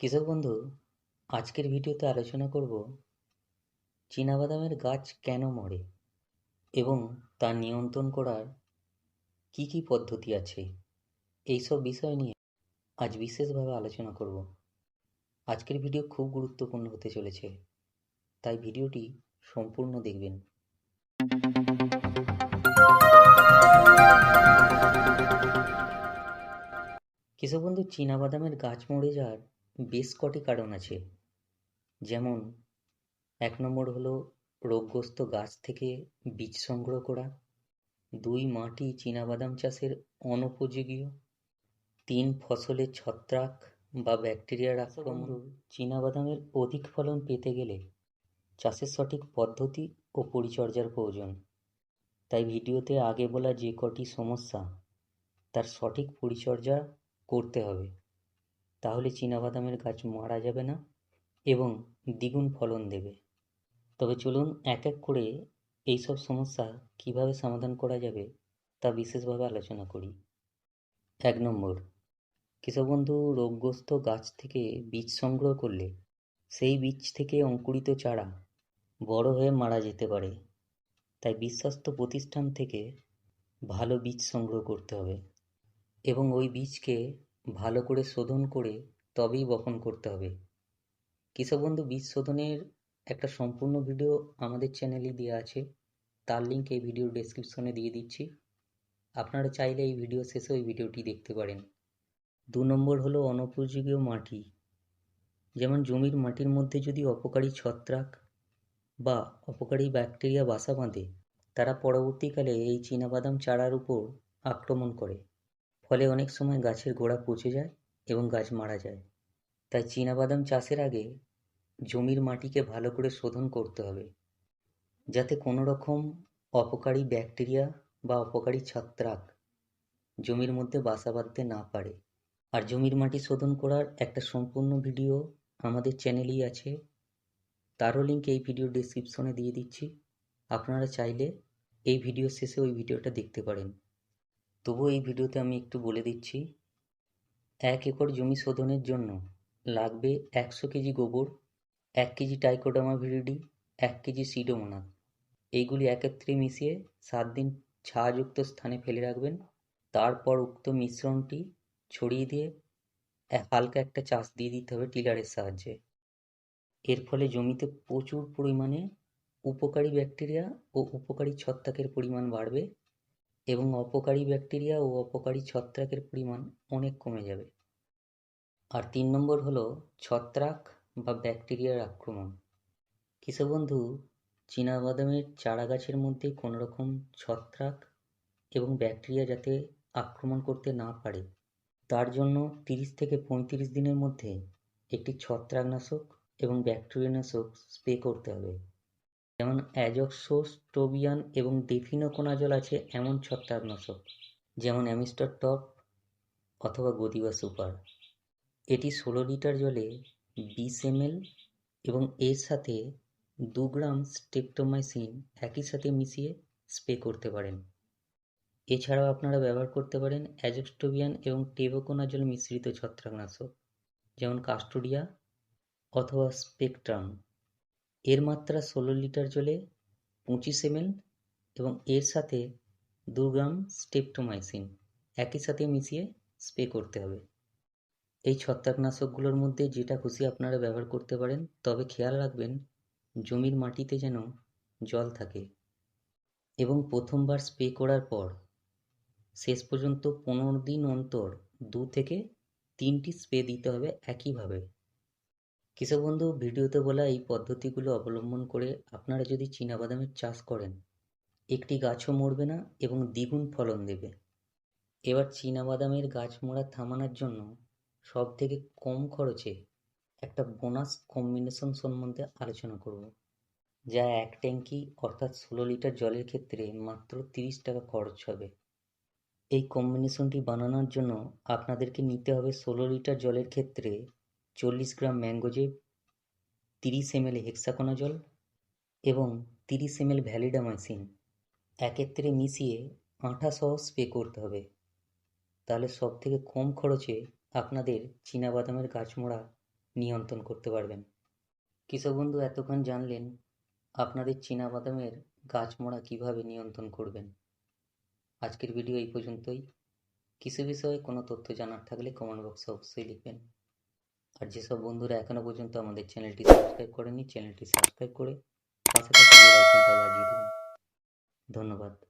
কৃষক বন্ধু? আজকের ভিডিওতে আলোচনা করব চীনাবাদামের গাছ কেন মরে এবং তা নিয়ন্ত্রণ করার কি কি পদ্ধতি আছে? এইসব বিষয় নিয়ে আজ বিশেষভাবে আলোচনা করব। আজকের ভিডিও খুব গুরুত্বপূর্ণ হতে চলেছে, তাই ভিডিওটি সম্পূর্ণ দেখবেন। কৃষক বন্ধু, চীনাবাদামের গাছ মরে যাওয়ার বেশ কটি কারণ আছে। যেমন এক নম্বর হলো রোগগ্রস্ত গাছ থেকে বীজ সংগ্রহ করা। দুই মাটি চীনাবাদাম চাষের অনুপযোগী। তিন ফসলের ছত্রাক বা ব্যাকটেরিয়ার আক্রমণ। চীনাবাদামের অধিক ফলন পেতে গেলে চাষের সঠিক পদ্ধতি ও পরিচর্যার প্রয়োজন। তাই ভিডিওতে আগে বলা যে কটি সমস্যা তার সঠিক পরিচর্যা করতে হবে। তাহলে চীনাবাদামের গাছ মারা যাবে না এবং দ্বিগুণ ফলন দেবে। তবে চলুন এক এক করে এইসব সমস্যা কীভাবে সমাধান করা যাবে তা বিশেষভাবে আলোচনা করি। এক নম্বর কৃষক বন্ধু রোগগ্রস্ত গাছ থেকে বীজ সংগ্রহ করলে সেই বীজ থেকে অঙ্কুরিত চারা বড় হয়ে মারা যেতে পারে। তাই বিশ্বস্ত প্রতিষ্ঠান থেকে ভালো বীজ সংগ্রহ করতে হবে এবং ওই বীজকে ভালো করে শোধন করে তবেই বপন করতে হবে। কৃষকবন্ধু বীজ শোধনের একটা সম্পূর্ণ ভিডিও আমাদের চ্যানেলে দেওয়া আছে। তার লিঙ্ক এই ভিডিওর ডেসক্রিপশনে দিয়ে দিচ্ছি। আপনারা চাইলে এই ভিডিও শেষে ওই ভিডিওটি দেখতে পারেন। দু নম্বর হলো অনুপযোগী মাটি। যেমন জমির মাটির মধ্যে যদি অপকারী ছত্রাক বা অপকারী ব্যাকটেরিয়া বাসা বাঁধে, তারা পরবর্তীকালে এই চীনাবাদাম চারার উপর আক্রমণ করে। ফলে অনেক সময় গাছের গোড়া পচে যায় এবং গাছ মারা যায়। তাই চীনাবাদাম চাষের আগে জমির মাটিকে ভালো করে শোধন করতে হবে, যাতে কোনো রকম অপকারী ব্যাকটেরিয়া বা অপকারী ছত্রাক জমির মধ্যে বাসা বাঁধতে না পারে। আর জমির মাটি শোধন করার একটা সম্পূর্ণ ভিডিও আমাদের চ্যানেলেই আছে, তারও লিঙ্ক এই ভিডিও ডিসক্রিপশনে দিয়ে দিচ্ছি। আপনারা চাইলে এই ভিডিও শেষে ওই ভিডিওটা দেখতে পারেন। তবু এই ভিডিওতে আমি একটু বলে দিচ্ছি, এক একর জমি শোধনের জন্য লাগবে একশো কেজি গোবর, এক কেজি টাইকোডামা ভিরিডি এক কেজি সিডোমোনাস এইগুলি একত্রে মিশিয়ে সাত দিন ছায়াযুক্ত স্থানে ফেলে রাখবেন। তারপর উক্ত মিশ্রণটি ছড়িয়ে দিয়ে হালকা একটা চাষ দিয়ে দিতে হবে টিলারের সাহায্যে। এর ফলে জমিতে প্রচুর পরিমাণে উপকারী ব্যাকটেরিয়া ও উপকারী ছত্রাকের পরিমাণ বাড়বে। এবং অপকারী ব্যাকটেরিয়া ও অপকারী ছত্রাকের পরিমাণ অনেক কমে যাবে। আর তিন নম্বর হলো ছত্রাক বা ব্যাকটেরিয়ার আক্রমণ। কৃষক বন্ধু? চীনাবাদামের চারা গাছের মধ্যে কোনো রকম ছত্রাক এবং ব্যাকটেরিয়া যাতে আক্রমণ করতে না পারে, তার জন্য তিরিশ থেকে পঁয়ত্রিশ দিনের মধ্যে একটি ছত্রাকনাশক এবং ব্যাকটেরিয়ানাশক স্প্রে করতে হবে। যেমন অ্যাজক্সোস্টোবিয়ান এবং ডেফিনোকোনাজল আছে এমন ছত্রাকনাশক, যেমন অ্যামিস্টার টপ অথবা গদিবা সুপার। এটি ষোলো লিটার জলে বিশ এমএল এবং এর সাথে দু গ্রাম স্টেপটোমাইসিন একই সাথে মিশিয়ে স্প্রে করতে পারেন। এছাড়াও আপনারা ব্যবহার করতে পারেন অ্যাজক্সটোবিয়ান এবং টেবোকোনাজল মিশ্রিত ছত্রাকনাশক, যেমন কাস্টোডিয়া অথবা স্পেকট্রাম। এর মাত্রা ষোলো লিটার জলে পঁচিশ এমএল এবং এর সাথে দু গ্রাম স্টেপটোমাইসিন, একই সাথে মিশিয়ে স্প্রে করতে হবে। এই ছত্রাকনাশকগুলোর মধ্যে যেটা খুশি আপনারা ব্যবহার করতে পারেন, তবে খেয়াল রাখবেন জমির মাটিতে যেন জল থাকে এবং প্রথমবার স্প্রে করার পর শেষ পর্যন্ত পনেরো দিন অন্তর দু থেকে তিনটি স্প্রে দিতে হবে একইভাবে। কৃষক বন্ধু ভিডিওতে বলা এই পদ্ধতিগুলো অবলম্বন করে আপনারা যদি চীনাবাদামের চাষ করেন, একটি গাছও মরবে না এবং দ্বিগুণ ফলন দেবে। এবার চীনাবাদামের গাছ মরা থামানোর জন্য সব থেকে কম খরচে একটা বোনাস কম্বিনেশন সম্বন্ধে আলোচনা করব, যা এক ট্যাঙ্কি অর্থাৎ ষোলো লিটার জলের ক্ষেত্রে মাত্র তিরিশ টাকা খরচ হবে। এই কম্বিনেশনটি বানানোর জন্য আপনাদেরকে নিতে হবে ষোলো লিটার জলের ক্ষেত্রে চল্লিশ গ্রাম ম্যাঙ্গোজেব তিরিশ এমএল হেক্সাকোনাজল এবং তিরিশ এমএল ভ্যালিডামাইসিন একত্রে মিশিয়ে আঠা সহ স্প্রে করতে হবে। তাহলে সব থেকে কম খরচে আপনাদের চীনাবাদামের গাছ মোড়া নিয়ন্ত্রণ করতে পারবেন। কৃষক বন্ধু, এতক্ষণ জানলেন আপনাদের বাদামের গাছ মোড়া কীভাবে নিয়ন্ত্রণ করবেন। আজকের ভিডিও এই পর্যন্তই। কৃষি বিষয়ে কোনো তথ্য জানার থাকলে কমেন্ট বক্সে অবশ্যই লিখবেন। আর যেসব বন্ধুরা এখনও পর্যন্ত আমাদের চ্যানেলটি সাবস্ক্রাইব করেনি, চ্যানেলটি সাবস্ক্রাইব করে পাশে থাকা বেল আইকনটা বাজিয়ে দেবেন। ধন্যবাদ।